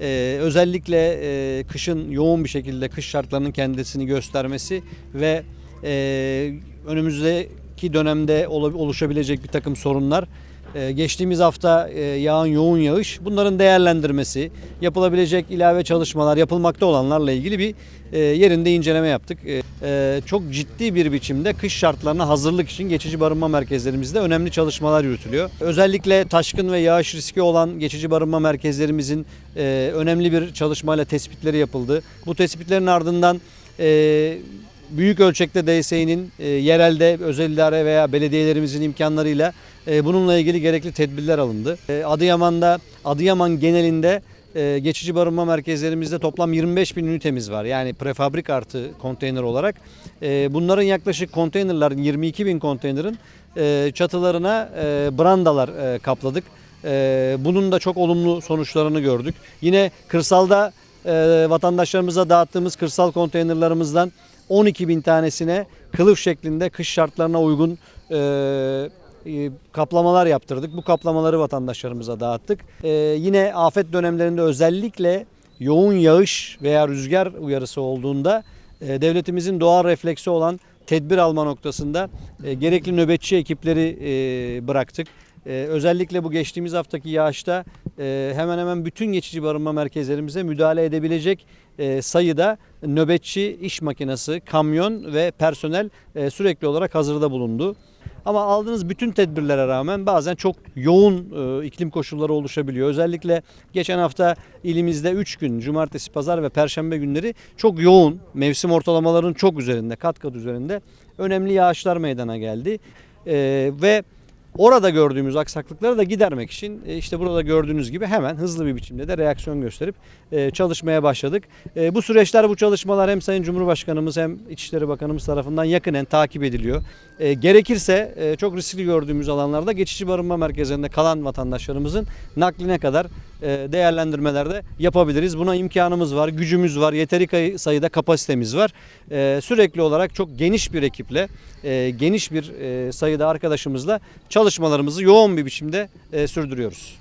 Ee, özellikle e, kışın yoğun bir şekilde kış şartlarının kendisini göstermesi ve e, önümüzdeki dönemde ol- oluşabilecek bir takım sorunlar ee, geçtiğimiz hafta e, yağan yoğun yağış bunların değerlendirmesi, yapılabilecek ilave çalışmalar, yapılmakta olanlarla ilgili bir e, yerinde inceleme yaptık. E, e, çok ciddi bir biçimde kış şartlarına hazırlık için geçici barınma merkezlerimizde önemli çalışmalar yürütülüyor. Özellikle taşkın ve yağış riski olan geçici barınma merkezlerimizin önemli bir çalışmayla tespitleri yapıldı. Bu tespitlerin ardından büyük ölçekte DSİ'nin e, yerelde özel idare veya belediyelerimizin imkanlarıyla e, bununla ilgili gerekli tedbirler alındı. E, Adıyaman'da, Adıyaman genelinde e, geçici barınma merkezlerimizde toplam 25 bin ünitemiz var. Yani prefabrik artı konteyner olarak. E, bunların yaklaşık konteynerların 22 bin konteynerin e, çatılarına e, brandalar e, kapladık. E, bunun da çok olumlu sonuçlarını gördük. Yine kırsalda e, vatandaşlarımıza dağıttığımız kırsal konteynerlarımızdan 12 bin tanesine kılıf şeklinde kış şartlarına uygun e, e, kaplamalar yaptırdık. Bu kaplamaları vatandaşlarımıza dağıttık. E, yine afet dönemlerinde özellikle yoğun yağış veya rüzgar uyarısı olduğunda e, devletimizin doğal refleksi olan tedbir alma noktasında e, gerekli nöbetçi ekipleri e, bıraktık. E, özellikle bu geçtiğimiz haftaki yağışta hemen hemen bütün geçici barınma merkezlerimize müdahale edebilecek e, sayıda nöbetçi iş makinesi, kamyon ve personel e, sürekli olarak hazırda bulundu. Ama aldığınız bütün tedbirlere rağmen bazen çok yoğun e, iklim koşulları oluşabiliyor. Özellikle geçen hafta ilimizde 3 gün cumartesi, pazar ve perşembe günleri çok yoğun mevsim ortalamalarının çok üzerinde, kat kat üzerinde önemli yağışlar meydana geldi. E, ve Orada gördüğümüz aksaklıkları da gidermek için e, işte burada gördüğünüz gibi hemen hızlı bir biçimde de reaksiyon gösterip e, çalışmaya başladık. E, Bu süreçler, bu çalışmalar hem Sayın Cumhurbaşkanımız hem İçişleri Bakanımız tarafından yakinen takip ediliyor. Gerekirse çok riskli gördüğümüz alanlarda geçici barınma merkezlerinde kalan vatandaşlarımızın nakline kadar değerlendirmelerde yapabiliriz. Buna imkanımız var, gücümüz var, yeteri sayıda kapasitemiz var. E, Sürekli olarak çok geniş bir ekiple, e, geniş bir e, sayıda arkadaşımızla çalışmalarımızı yoğun bir biçimde e, sürdürüyoruz.